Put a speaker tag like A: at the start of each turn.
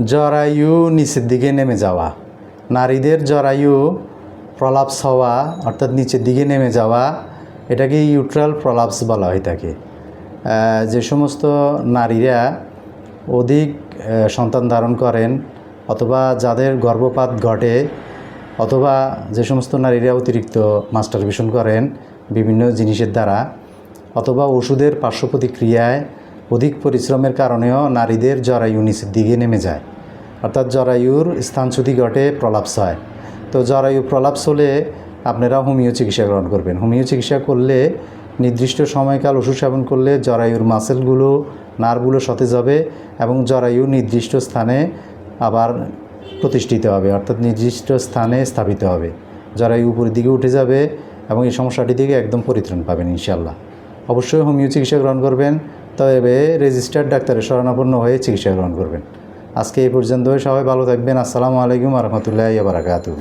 A: জরায়ু নিচের দিকে নেমে যাওয়া। নারীদের জরায়ু প্রলাপস হওয়া, অর্থাৎ নিচের দিকে নেমে যাওয়া, এটাকে ইউট্রাল প্রলাপস বলা হয়ে থাকে যে সমস্ত নারীরা অধিক সন্তান ধারণ করেন, অথবা যাদের গর্ভপাত ঘটে, অথবা যে সমস্ত নারীরা অতিরিক্ত মাস্টারবেশন করেন বিভিন্ন জিনিসের দ্বারা, অথবা ওষুধের পার্শ্ব প্রতিক্রিয়ায় অধিক পরিশ্রমের কারণেও নারীদের জরায়ু নিচের দিকে নেমে যায়। অর্থাৎ জরায়ুর স্থানচ্যুতি ঘটে, প্রলাপস হয়। তো জরায়ু প্রলাপস হলে আপনারা হোমিও চিকিৎসা গ্রহণ করবেন। হোমিও চিকিৎসা করলে নির্দিষ্ট সময়কাল ওষুধ সেবন করলে জরায়ুর মাসেলগুলো, নার্ভগুলো সতেজ হবে এবং জরায়ু নির্দিষ্ট স্থানে আবার প্রতিষ্ঠিত হবে, অর্থাৎ নির্দিষ্ট স্থানে স্থাপিত হবে। জরায়ু উপরের দিকে উঠে যাবে এবং এই সমস্যাটি থেকে একদম পরিত্রাণ পাবেন ইনশাল্লাহ অবশ্যই হোমিও চিকিৎসা গ্রহণ করবেন। তবে রেজিস্টার্ড ডাক্তারের শরণাপন্ন হয়ে চিকিৎসা গ্রহণ করবেন। আজকে এই পর্যন্ত সবাই ভালো থাকবেন। আসসালামু আলাইকুম আহমতুল্লাহ বারাকাতু